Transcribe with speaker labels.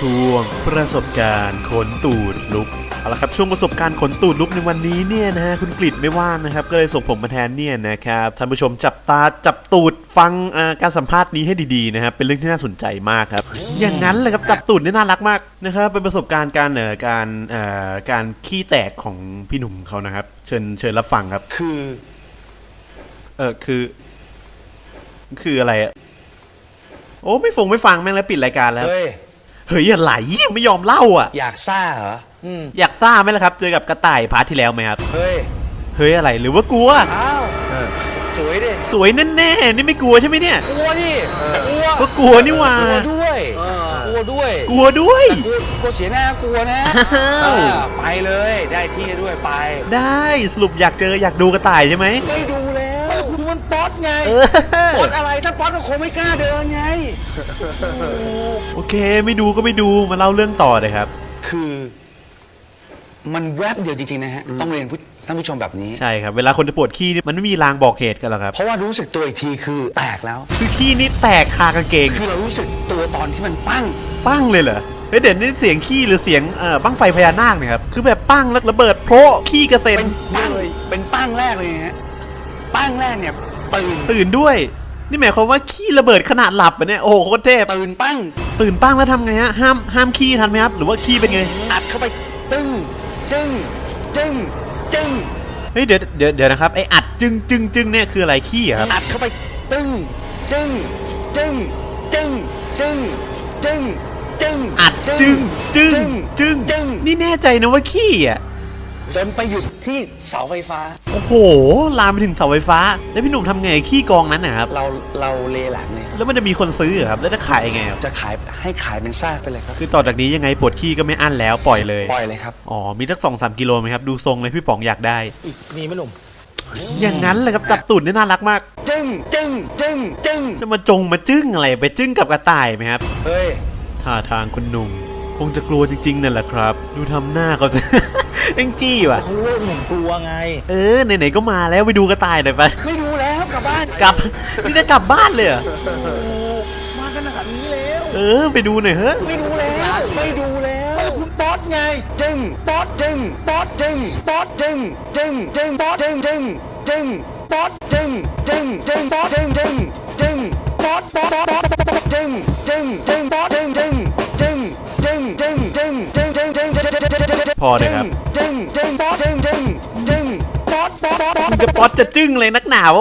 Speaker 1: ช่วงประสบการณ์ขนตูดลุกเอาละครับช่วงประสบการณ์ขนตูดลุกในวันนี้เนี่ยนะฮะคุณกฤษไม่ว่างนะครับ ก็เลยส่งผมมาแทนเนี่ยนะครับท่านผู้ชมจับตาจับตูดฟังเอ่อการสัมภาษณ์นี้ให้ดีๆนะครับเป็นเรื่องที่น่าสนใจมากครับ อย่างนั้นเลยครับจับตูดนี่น่ารักมากนะครับเป็นประสบการณ์การเอ่อการเอ่อการขี้แตกของพี่หนุ่มเขานะครับ เชิญเชิญรับฟังครับ
Speaker 2: คือ
Speaker 1: เออคือ คืออะไรอะโอ้ไม่ฟงไม่ฟังแม่งแล้วปิดรายการแล้ว
Speaker 2: เฮ้ย
Speaker 1: เฮ้ยอย่าไหลยังไม่ยอมเล่าอะ
Speaker 2: อยากซ่าเหรออืม
Speaker 1: อยากซ่าไหมล่ะครับ เจอกับกระต่ายพาร์ทที่แล้วไหมครับ
Speaker 2: เฮ้ย
Speaker 1: เฮ้ยอะไรหรือว่ากลัว
Speaker 2: อ้าวสวยดิ
Speaker 1: สวยแน่ๆนี่ไม่กลัวใช่ไหมเนี่ย
Speaker 2: กลัวดิกลัว
Speaker 1: ก็กลัวนี่หว่า
Speaker 2: กลัวด้วยกลัวด้วย
Speaker 1: กลัวด้วย
Speaker 2: กลัวกลัวเสียหน้ากลัวนะ
Speaker 1: อ้าว
Speaker 2: เออไปเลยได้ที่ด้วยไป
Speaker 1: ได้สรุปอยากเจออยากดูกระต่ายใช่ไหม
Speaker 2: ไม่ดูแล้วคุณมันป๊ อตไง
Speaker 1: เออ
Speaker 2: ป๊อตอะไรถ้าป๊อตก็คงไม่กล้าเดินไง
Speaker 1: โอเค ไม่ดูก็ไม่ดูมาเล่าเรื่องต่อเลยครับ
Speaker 2: คือ มันแวบเดียวจริงๆนะฮะ ต้องเรียนผู้ท่านผู้ชมแบบนี้
Speaker 1: ใช่ครับ เวลาคนจะปวดขี้นี่มันไม่มีรางบอกเหตุกันหรอกครับ
Speaker 2: เพราะว่ารู้สึกตัวอีกทีคือแตกแล้ว
Speaker 1: คือขี้นี่แตกคากางเกง
Speaker 2: คือเรารู้สึกตัวตอนที่มันปั้ง
Speaker 1: ปั้งเลยเหรอเฮ้ยเดี๋ยวนี่เสียงขี้หรือเสียงเอ่อบั้งไฟพญานาคเนี่ยครับ คือแบบปั้งแล้วระเบิดโพะขี้กระเซ็น
Speaker 2: เป็นปั้งเป็นปั้งแรกเลยฮะปั้งแรกเนี่ย ตื่น
Speaker 1: ตื่นด้วย นี่หมายความว่าขี้ระเบิดขนาดหลับอะเนี่ยโอ้โหโคตรเทพ
Speaker 2: ตื่นปั้ง
Speaker 1: ตื่นปั้งแล้วทำไงฮะห้ามห้ามขี้ทันไหมครับหรือว่าขี้เป็นไง
Speaker 2: อัดเข้าไปตึ้งจึ้งจึ้งจึ้ง
Speaker 1: เฮ้ยเดี๋ยวเดี๋ยวเดี๋ยวนะครับไออัดจึงจึงจึงเนี่ยคืออะไรขี้เหรอครับ
Speaker 2: อัดเข้าไปตึ้งจึ้งจึ้งจึ้งจึ้งจึ้งจึ้ง
Speaker 1: อัดจึงจึงจึง
Speaker 2: จึ้ง
Speaker 1: นี่แน่ใจนะว่าขี้อะ
Speaker 2: จนไปหยุดที่เสาไฟฟ้า
Speaker 1: โอ้โห ลามไปถึงเสาไฟฟ้า แล้วพี่หนุ่มทำไงขี้กองนั้นนะครับ
Speaker 2: เราเราเลหลังเลยครับ
Speaker 1: แล้วมันจะมีคนซื้อเหรอครับ แล้วจะขายยังไงครับ
Speaker 2: จะขายให้ขายเป็นซากไปเลยครับ
Speaker 1: คือต่อจากนี้ยังไงปวดขี้ก็ไม่อั้นแล้วปล่อยเลย
Speaker 2: ปล่อยเลยครับ
Speaker 1: อ๋อ มีสักสองสามกิโลไหมครับ ดูทรงเลยพี่ป๋องอยากได้
Speaker 3: อีกมีไหมหนุ่ม
Speaker 1: อย่างนั้นเลยครับจับตูดนี่น่ารักมาก
Speaker 2: จึ้งจึ้งจึ้งจึ้ง
Speaker 1: จะมาจงมาจึ้งอะไรไปจึ้งกับกระต่ายไหมครับ
Speaker 2: เฮ้ย
Speaker 1: ท่าทางคุณหนุ่ม คงจะกลัวจริงๆนั่นแหละครับ ดูทำหน้าเขาสิเอ็งจี้ว่ะ
Speaker 3: เขารู้ว่าหนุ่มกลัวไง
Speaker 1: เออไหนๆก็มาแล้วไปดูกระต่ายหน่อยไป
Speaker 2: ไม่ดูแล้วกลับบ้าน
Speaker 1: กลับ นี่จะกลับบ้านเลยเหรอ
Speaker 3: มาขนาดนี้แล้ว
Speaker 1: เออ ไปดูหน่อยเฮ้ย
Speaker 2: ไม่ดูแล้ว ไม่ดูแล้วคุณป๊อตไง จึงป๊อตจึงป๊อตจึงป๊อตจึงจึงจึงป๊อตจึงจึงจึงป๊อตจึงจึงจึงป๊อตจึงจึงจึงป๊อตป๊อตป๊อตป๊อตป๊อตจึงจึงจึงป๊อต
Speaker 1: พอเลยครับ
Speaker 2: จึงจึงป๊อตจึงจึงจึงป๊อตป๊อตป๊อตป๊อต
Speaker 1: มึงจะป๊อตจะจึ้งเลยนักหนาว